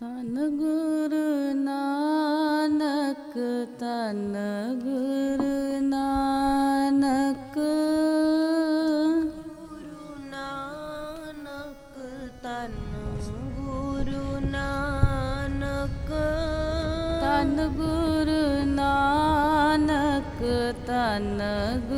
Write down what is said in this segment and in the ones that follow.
तन गुरु नानक तन गुरु नानक। गुरु नानक तन गुरु नानक। तन गुरु नानक तन गुरु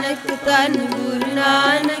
ਤਨ ਗੁਰੂ ਨਾਨਕ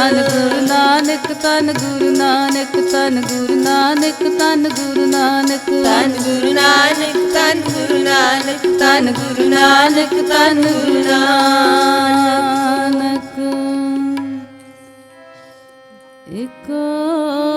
ਨਾਨਕ ਗੁਰੂ ਨਾਨਕ ਤਨ ਗੁਰੂ ਨਾਨਕ ਤਨ ਗੁਰੂ ਨਾਨਕ ਤਨ ਗੁਰੂ ਨਾਨਕ। ਤਨ ਗੁਰੂ ਨਾਨਕ ਤਨ ਗੁਰੂ ਨਾਨਕ ਤਨ ਗੁਰੂ ਨਾਨਕ ਤਨ ਗੁਰੂ ਨਾਨਕ। ਇਕੋ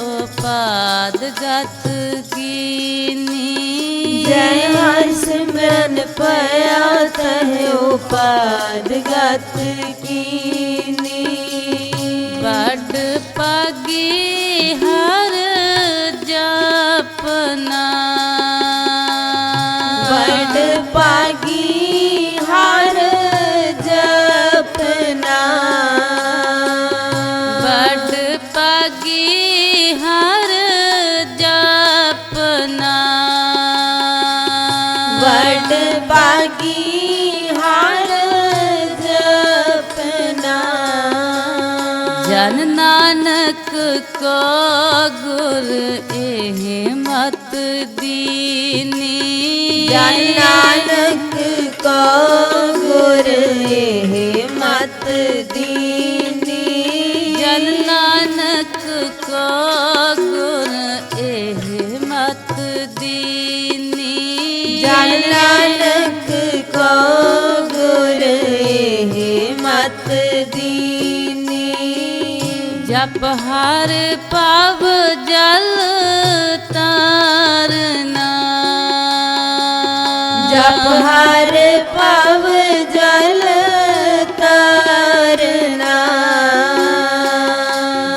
ਉਪਾਦ ਗਤ ਕੀਨੀ। ਜੈ ਹਰ ਸਿਮਰਨ ਪਿਆ ਤਹਿ ਉਪਾਦ ਗਤ ਕੀਨੀ। ਵੱਡ ਪਾਗੀ ਹਰ go ਹਰ ਪਵ ਜਲ ਤਾਰਨਾ। ਜਪ ਹਰ ਪਵ ਜਲ ਤਰਨਾ।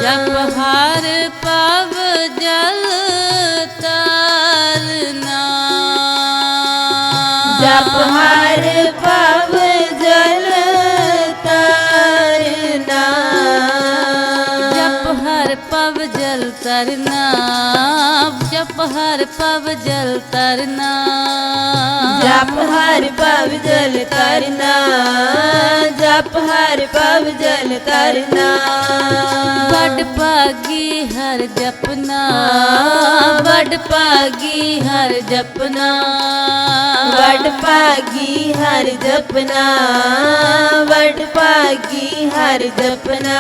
ਜਪ ਹਰ ਪਵ ਜਲ ਤਾਰਨਾ। ਜਪ ਹਰ ਪਵ तरना जप हर पव जल तरना ਜਪ ਹਰ ਪਵ ਜਲ ਤਰਨਾ ਜਪ ਹਰ ਪਵ ਜਲ ਤਰਨਾ ਵੱਡ ਭਾਗੀ ਹਰ ਜਪਨਾ ਵੱਡ ਭਾਗੀ ਹਰ ਜਪਨਾ। ਵਡ ਭਾਗੀ ਹਰ ਜਪਨਾ ਵਡ ਭਾਗੀ ਹਰ ਜਪਨਾ।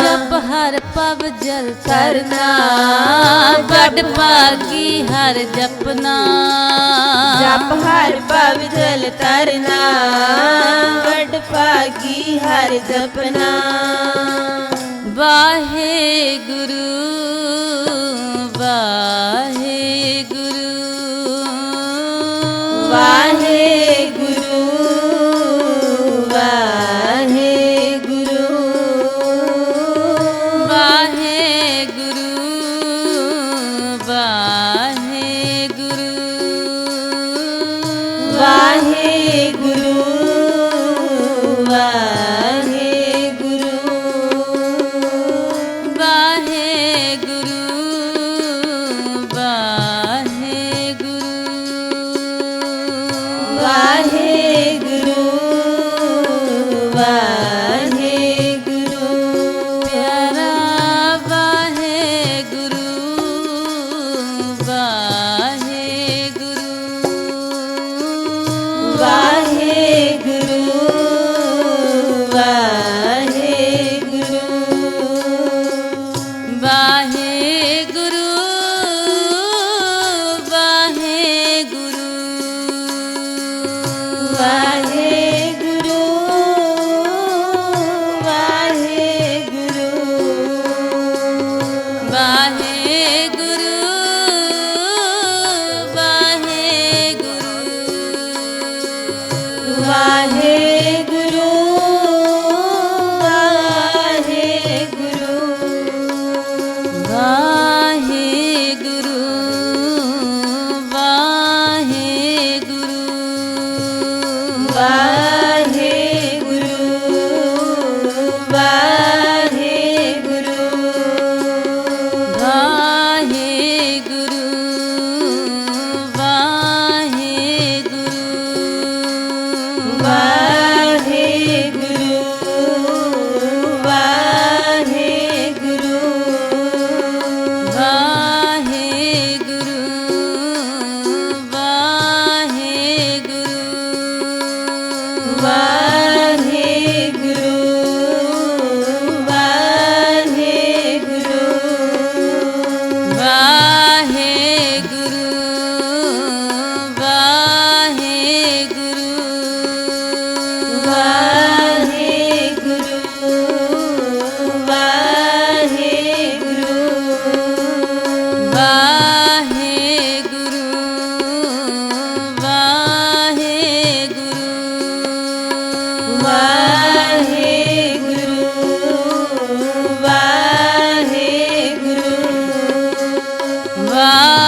ਜਪ ਹਰ ਪਵ ਜਲ ਤਰਨਾ ਵੱਡ ਭਾਗੀ ਹਰ ਜਪਨਾ। ਜਪ ਹਰ ਪਵ ਜਲ ਤਰਨਾ ਵਡ ਭਾਗੀ ਹਰ ਜਪਨਾ। ਵਾਹਿਗੁਰੂ ਵਾਹਿਗੁਰੂ Ah.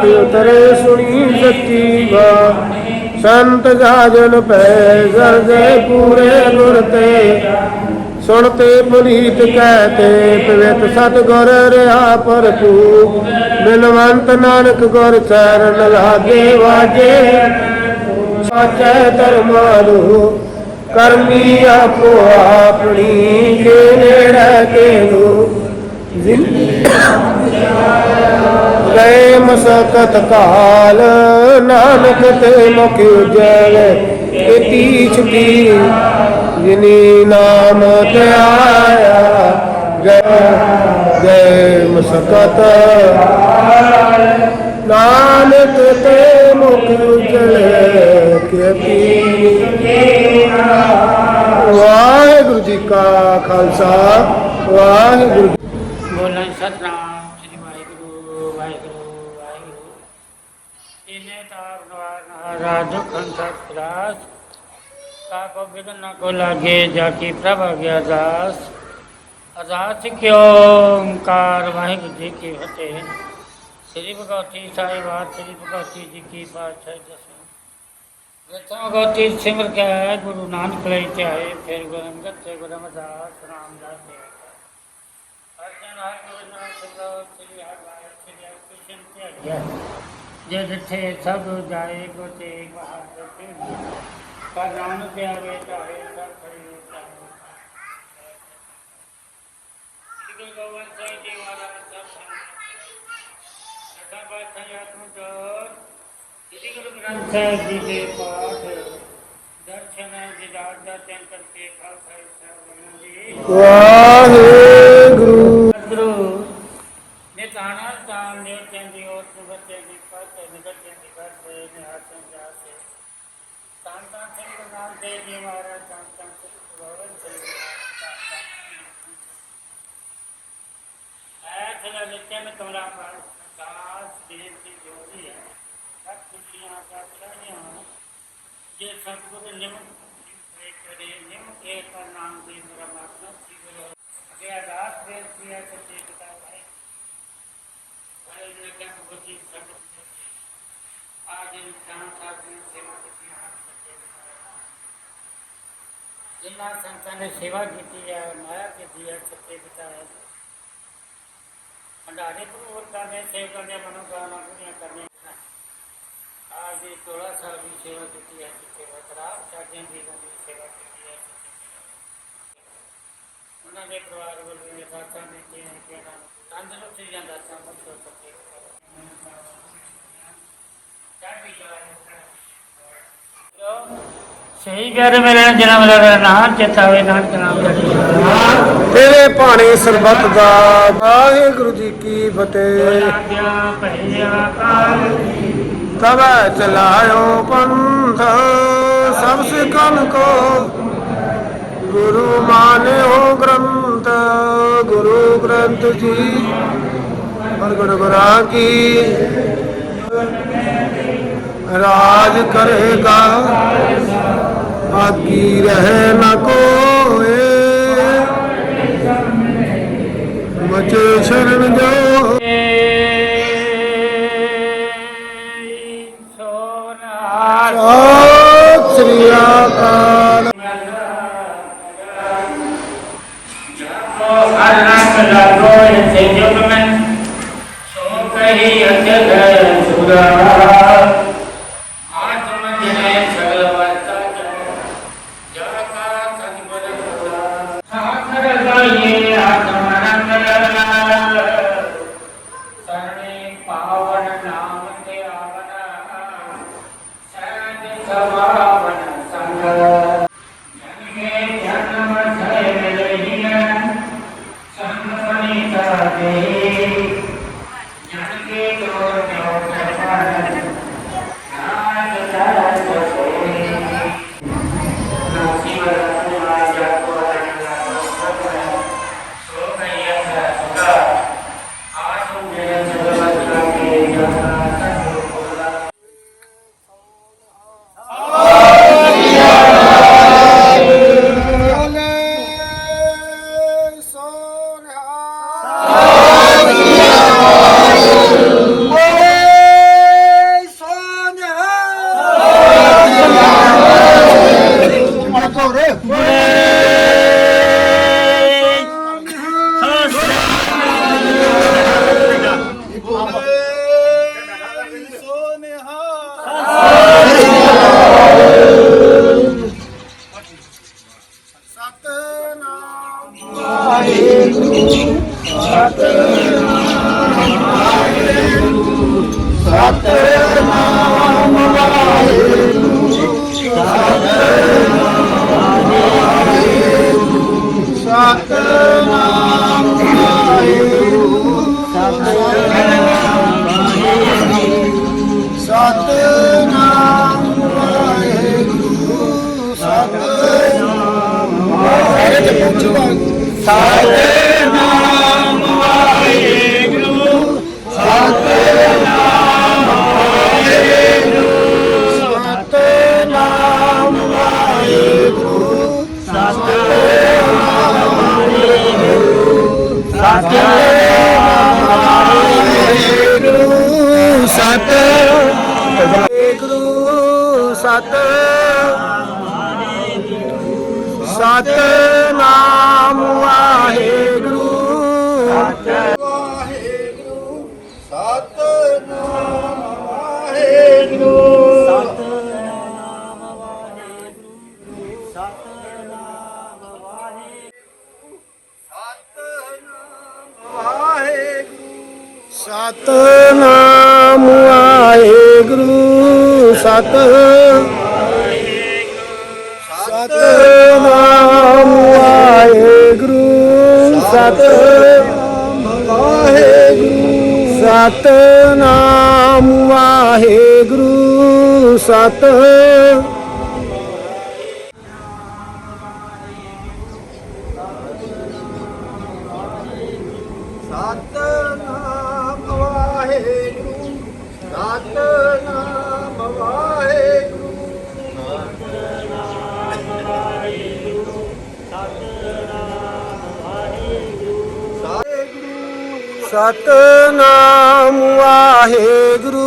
ਸੰਤਾ ਤੇ ਉਤਰੇ ਸੁਣੀ ਸੱਚੀ ਬਾਤ ਸੰਤ ਜਾਜਨ ਪੈ ਗਰਜੇ ਪੂਰੇ ਗੁਰ ਤੇ। ਸੁਣਤੇ ਪੁਨੀਤ ਕਹਤੇ ਪਵਿੱਤ ਸਤਗੁਰ ਰਹਾ ਪਰਪੂ ਬਿਲਵੰਤ ਨਾਨਕ ਗੁਰ ਚਰਨ ਲਾਗੇ ਵਾਜੇ। ਸਾਚੈ ਧਰਮਾਰੂ ਕਰਮੀ ਆਪੋ ਆਪਣੀ ਕੇ ਨੇੜੇ ਕੇ ਨੂੰ। ਗਏ ਮਸਕਤ ਕਾਲ, ਨਾਨਕ ਤੇ ਮੁਖ ਉਜਲ ਇਤੀ ਛੁਟੀ ਜਿਨੀ ਨਾਮ ਤੇ ਆਇਆ ਜੈ ਜੈ ਮਸਕਤ ਨਾਨਕ ਤੇ ਮੁਖ ਉਜਲ ਕਿਤੀ ਵਾਹਿਗੁਰੂ ਜੀ ਕਾ ਖਾਲਸਾ, ਵਾਹਿਗੁਰੂ ਜੀ ਬੋਲਾਂ ਸਤਨਾਮ ਸ੍ਰੀ ਵਾਹਿਗੁਰੂ ਵਾਹਿਗੁਰੂ ਵਾਹਿਗੁਰੂ ਇਨੇ ਤਾਰ ਨਵਾਰ ਰਾਜ ਦੁਖਨ ਸਤਰਾਸ ਕਾ ਕੋ ਬਿਗਨ ਨ ਕੋ ਲਾਗੇ ਜਾ ਕੀ ਪ੍ਰਭ ਗਿਆ ਦਾਸ ਅਰਦਾਸ ਕਿਉ ਓੰਕਾਰ ਵਾਹਿਗੁਰੂ ਜੀ ਕੀ ਫਤਿਹ ਸ੍ਰੀ ਭਗਵਤੀ ਸਾਹਿਬਾਨ ਸ੍ਰੀ ਭਗਵਤੀ ਜੀ ਕੀ ਪਾਤਸ਼ਾਹ ਦਸਵੇਂ ਰਚਨਾ ਭਗਵਤੀ ਸਿਮਰ ਕੇ ਆਏ ਗੁਰੂ ਨਾਨਕ ਲਈ ਤੇ ਆਏ ਫਿਰ ਗੁਰੰਗਤ ਤੇ ਗੁਰਮਦਾਸ ਨਾਮ ਦਾ ਤੇ ਅਰਜਨ ਹਰ ਗੋਬਿੰਦ ਸਿੰਘ ਸ੍ਰੀ ਹਰਿ ਸ੍ਰੀ ਹਰਿ ਕ੍ਰਿਸ਼ਨ ਤੇ ਆਗਿਆ ਜੇ ਜਿੱਥੇ ਸਭ ਜਾਏ ਕੋ ਤੇ ਬਹਾਦਰ ਤੇ ਪਰ ਨਾਮ ਤੇ ਆਵੇ ਚਾਹੇ ਸਭ ਖੜੀ ਚਾਹੇ ਸ੍ਰੀ ਗੁਰੂ ਗੋਬਿੰਦ ਸਿੰਘ ਜੀ ਮਹਾਰਾਜ ਸਭ ਸਦਾ ਬਾਤ ਆਤਮ ਜੋਤ ਸ੍ਰੀ ਗੁਰੂ ਗ੍ਰੰਥ ਸਾਹਿਬ ਜੀ ਦੇ ਪਾਠ ਦਰਸ਼ਨ ਦਿਦਾਰ ਦਰਸ਼ਨ ਕਰਕੇ ਖਾਲਸਾ ਸਾਹਿਬ ਜੀ ਵਾਹਿਗੁਰੂ ਗੁਰੂ ਨੇ ਤਾਣਾ ਤਾਣ ਨੇ ਚੰਦੀ ਔਰ ਸੁਬਤੇ ਦੀ ਪਤ ਨਿਗਤੇ ਦੀ ਕਰਦੇ ਨੇ ਹਾਸਨ ਜਾਸੇ ਤਾਂ ਤਾਂ ਸਿੰਘ ਗੁਰੂ ਨਾਨਕ ਦੇਵ ਜੀ ਮਹਾਰਾਜ ਤਾਂ ਤਾਂ ਸਿੰਘ ਗੋਬਿੰਦ ਸਿੰਘ ਐ ਥਲਾ ਨਿਤਨ ਕਮਲਾ ਪਰ ਦਾਸ ਦੇਵ ਦੀ ਜੋਤੀ ਹੈ ਸਭ ਖੁਸ਼ੀਆਂ ਦਾ ਖਿਆਲੀਆਂ ਜੇ ਸਤਿਗੁਰੂ ਨਿਮ ਕਰੇ ਨਿਮ ਕੇ ਕਰ ਨਾਮ ਦੇ ਮੇਰਾ ਮਾਤਮਾ ਸੀ ਗੁਰੂ ਅਗੇ ਅਰਦਾਸ ਬੇਨਤੀ ਹੈ ਕਿ ਤੇ ਪਿਤਾ ਭਾਈ ਭਾਈ ਨੇ ਕਿਹਾ ਬੁੱਧੀ ਸਭ ਆਜ ਇਨ ਕਾਨ ਸਾਹਿਬ ਦੀ ਸੇਵਾ ਕੀਤੀ ਹੈ ਜਿਨ੍ਹਾਂ ਸੰਤਾਂ ਨੇ ਸੇਵਾ ਕੀਤੀ ਹੈ ਮਾਇਆ ਕੀਤੀ ਹੈ ਸੱਚੇ ਪਿਤਾ ਹੈ ਭੰਡਾਰੇ ਪ੍ਰਭੂ ਕਰਦੇ ਸੇਵਕਾਂ ਦੇ ਮਨੋਕਾਮਨਾ ਪੂਰੀਆਂ ਕਰਨੀਆਂ। ਆਜ ਦੀ 16 ਸਾਲ ਸੇਵਾ ਕੀਤੀ ਹੈ ਸੱਚੇ ਪਿਤਾ ਚਾਰਜਨ ਦੀ ਦੀ ਸੇਵਾ ਕੀਤੀ ਹੈ ਉਹਨਾਂ ਦੇ ਪਰਿਵਾਰ ਵੱਲੋਂ ਇਹ ਸਾਥਾਂ ਨੇ ਕਿ ਇਹਨਾਂ ਨੂੰ ਤੰਦਰੁਸਤੀ ਜਾਂਦਾ ਤਾਂ ਬਖਸ਼ੋ ਸੱਚੇ ਪਿਤਾ ਚੜ੍ਹਦੀ ਸਹੀ ਰਹੇ ਮੇਰੇ ਜਨਮ ਦਾ ਨਾਮ ਚੇਤਾਵੇ ਨਾਨਕ ਨਾਮ ਦਾ ਤੇਰੇ ਭਾਣੇ ਸਰਬੱਤ ਦਾ ਵਾਹਿਗੁਰੂ ਜੀ ਕੀ ਫਤਿਹ। ਤਵੈ ਚਲਾਇਓ ਪੰਥ ਸਭ ਸਿਕਨ ਕੋ। ਗੁਰੂ ਮਾਨਿਓ ਗ੍ਰੰਥ ਗੁਰੂ ਗ੍ਰੰਥ ਜੀ। ਪ੍ਰਗਟ ਗੁਰਾਂ ਕੀ। ਰਾਜ ਕਰੇਗਾ। ਆਗੀ ਰਹਿ ਨ ਕੋਏ। ਮਚੇ ਸ਼ਰਨ ਜੋ ਸੰਤਨੀ ਕਾਦੇ ਸਤਿ ਗੁਰੂ ਸਤ ਸਤ ਨਾਮ ਵਾਹਿਗੁਰੂ ਸਤਨਾਮ ਵਾਹਿਗੁਰੂ ਸਤ ਸਤਨਾਮ ਵਾਹਿਗੁਰੂ ਸਤ ਵਾਹਿਗੁਰੂ ਸਤਨਾਮ ਵਾਹਿਗੁਰੂ ਸਤ ਸਤਨਾਮ ਵਾਹਿਗੁਰੂ।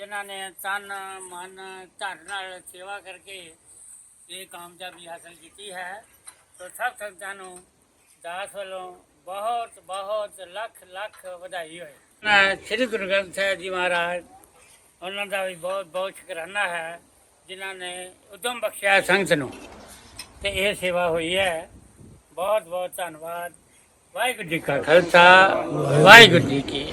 ਜਿਨ੍ਹਾਂ ਨੇ ਤਨ, ਮਨ, ਧਨ ਨਾਲ ਸੇਵਾ ਕਰਕੇ ਇਹ ਕਾਮਯਾਬੀ ਹਾਸਲ ਕੀਤੀ ਹੈ। ਸੋ ਸਭ ਸੰਗਤਾਂ ਨੂੰ ਦਾਸ ਵੱਲੋਂ ਬਹੁਤ ਬਹੁਤ ਲੱਖ ਲੱਖ ਵਧਾਈ ਹੋਏ। ਮੈਂ ਸ੍ਰੀ ਗੁਰੂ ਗ੍ਰੰਥ ਸਾਹਿਬ ਜੀ ਮਹਾਰਾਜ, ਉਹਨਾਂ ਦਾ ਵੀ ਬਹੁਤ ਬਹੁਤ ਸ਼ੁਕਰਾਨਾ ਹੈ, ਜਿਨ੍ਹਾਂ ਨੇ ਉਦਮ ਬਖਸ਼ਿਆ ਸੰਗਤ ਨੂੰ। ਤੇ ਇਹ ਸੇਵਾ ਹੋਈ ਹੈ। ਬਹੁਤ ਬਹੁਤ ਧੰਨਵਾਦ। ਵਾਹਿਗੁਰੂ ਜੀ ਕਾ ਖਾਲਸਾ, ਵਾਹਿਗੁਰੂ ਜੀ ਕੀ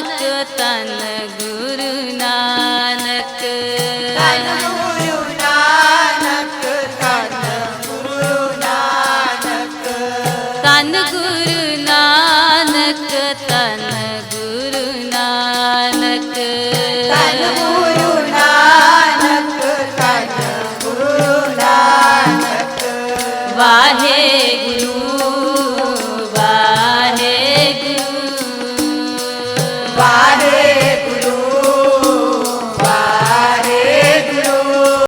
तन